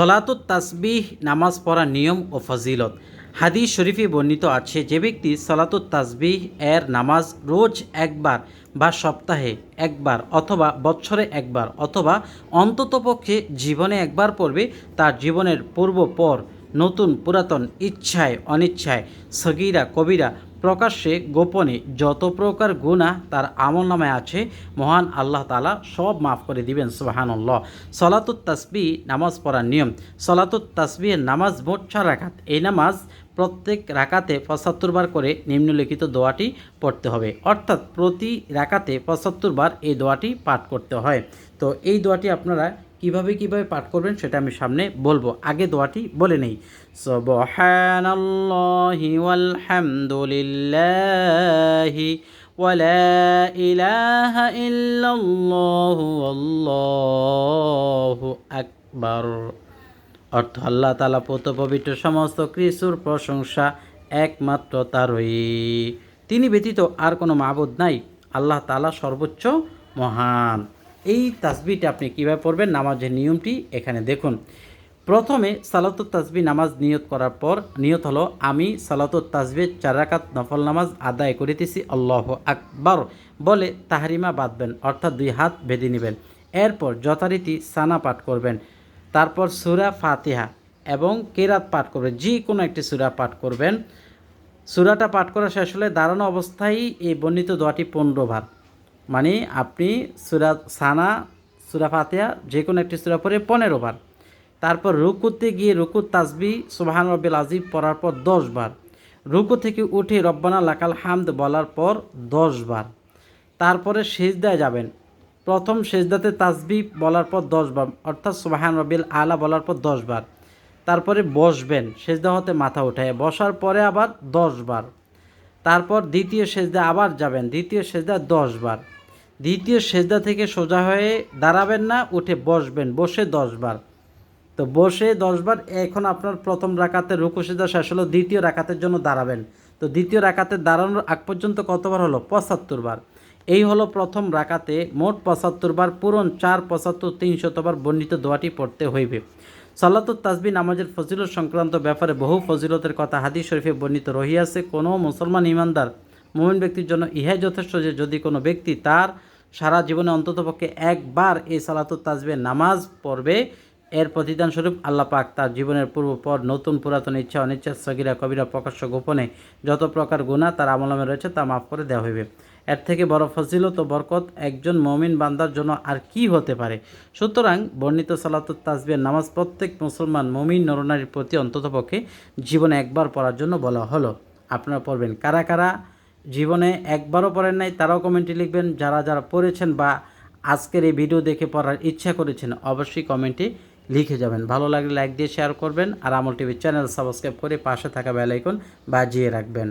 সলাতুত তাসবিহ, নামাজ পড়া নিয়ম ও ফজিলত। হাদি শরীফে বর্ণিত আছে, যে ব্যক্তি সলাতুত তাসবিহ এর নামাজ রোজ একবার বা সপ্তাহে একবার অথবা বছরে একবার অথবা অন্ততপক্ষে জীবনে একবার পড়বে, তার জীবনের পূর্ব পর নতুন পুরাতন ইচ্ছায়, অনিচ্ছায় সগিরা, কবিরা প্রকাশ্যে গোপনে যত প্রকার গুণা তার আমল নামে আছে, মহান আল্লাহ তালা সব মাফ করে দিবেন, সুবাহানল্লাহ। সলাতুত তাসবি নামাজ পড়ার নিয়ম। সলাতুত তাসবিহের নামাজ মোট চার রাখাত এই নামাজ প্রত্যেক রাকাতে পঁচাত্তর বার করে নিম্নলিখিত দোয়াটি পড়তে হবে। অর্থাৎ প্রতি রাকাতে পঁচাত্তর বার এই দোয়াটি পাঠ করতে হয়। তো এই দোয়াটি আপনারা কীভাবে কীভাবে পাঠ করবেন সেটা আমি সামনে বলব। আগে দোয়াটি বলে নেই। সুবহানাল্লাহি ওয়ালহামদুলিল্লাহি ওয়ালা ইলাহা ইল্লাল্লাহু আল্লাহু আকবার। অর্থ আল্লাহ তালা পোত পবিত্র সমস্ত কৃষুর প্রশংসা একমাত্র তারই। তিনি ব্যতীত আর কোনো মাবুদ নাই। আল্লাহ তালা সর্বোচ্চ মহান। এই তাসবিটা আপনি কীভাবে পড়বেন? নামাজের নিয়মটি এখানে দেখুন। প্রথমে সালাতুত তাসবি নামাজ নিয়ত করার পর নিয়ত হলো, আমি সালাতুত তাসবির চারাকাত নফল নামাজ আদায় করিতেছি, আল্লাহ আকবর বলে তাহারিমা বাঁধবেন, অর্থাৎ দুই হাত বেঁধে নেবেন। এরপর যথারীতি সানা পাঠ করবেন। তারপর সুরা ফাতিহা এবং কেরাত পাঠ করবেন যে কোনো একটি সুরা পাঠ করবেন। সুরাটা পাঠ করা শেষ হলে দাঁড়ানো অবস্থায় এই বর্ণিত দোয়াটি পনেরো বার মানে আপনি সুরা সানা, সুরা ফাতিহা যে কোনো একটি সুরা পরে পনেরো বার। তারপর রুকুতে গিয়ে রুকু তাসবি সুবাহান রব্বিল আজিব পড়ার পর দশ বার। রুকু থেকে উঠে রব্বানা লাকাল হামদ বলার পর দশ বার। তারপরে সেজদায় যাবেন। প্রথম সেজদাতে তাসবি বলার পর দশ বার, অর্থাৎ সুবাহান রবিল আলা বলার পর দশ বার। তারপরে বসবেন, সেজদা হতে মাথা উঠায়। বসার পরে আবার দশ বার। তারপর দ্বিতীয় সেজদা আবার যাবেন। দ্বিতীয় সেজদা দশ বার। দ্বিতীয় সেজদা থেকে সোজা হয়ে দাঁড়াবেন না, উঠে বসবেন, বসে দশ বার। তো বসে দশবার এখন আপনার প্রথম রাকাতে রুকু সেজদা শেষ হলো, দ্বিতীয় রাকাতের জন্য দাঁড়াবেন। তো দ্বিতীয় রাকাতে দাঁড়ানোর আগ পর্যন্ত কতবার হলো? পঁচাত্তর বার। এই হলো প্রথম রাকাতে মোট পঁচাত্তর বার, পূরণ চার পঁচাত্তর তিনশতবার বর্ণিত দোয়াটি পড়তে হইবে। সাল্লাতুত তাজবি নামাজের ফজিলত সংক্রান্ত ব্যাপারে বহু ফজিলতের কথা হাদি শরীফে বর্ণিত রহিয়াছে। কোনো মুসলমান ইমানদার, মোমিন ব্যক্তির জন্য ইহাই যথেষ্ট যে যদি কোনো ব্যক্তি তার সারা জীবনে অন্ততপক্ষে একবার এই সালাতুত তাজবে নামাজ পড়বে এর প্রতিদান স্বরূপ আল্লাহ পাক তার জীবনের পূর্ব পর নতুন পুরাতন ইচ্ছা, অনিচ্ছা, সগিরা, কবিরা প্রকাশ্য গোপনে যত প্রকার গুণা তার আমলামে রয়েছে তা মাফ করে দেওয়া হইবে। এর থেকে বড় ফজিলত ও বরকত একজন মমিন বান্দার জন্য আর কি হতে পারে? সুতরাং বর্ণিত সালাতুত তাজবির নামাজ প্রত্যেক মুসলমান মমিন নরনারীর প্রতি অন্ততপক্ষে জীবনে একবার পড়ার জন্য বলা হলো। আপনারা পড়বেন কারা কারা? জীবনে একবারও পড়েন নাই, তারাও কমেন্টে লিখবেন। যারা যারা পড়েছেন বা আজকের এই ভিডিও দেখে পড়ার ইচ্ছা করেছেন, অবশ্যই কমেন্টে লিখে যাবেন। ভালো লাগলে লাইক দিয়ে শেয়ার করবেন আর আমল টিভির চ্যানেল সাবস্ক্রাইব করে পাশে থাকা বেলাইকন বাজিয়ে রাখবেন।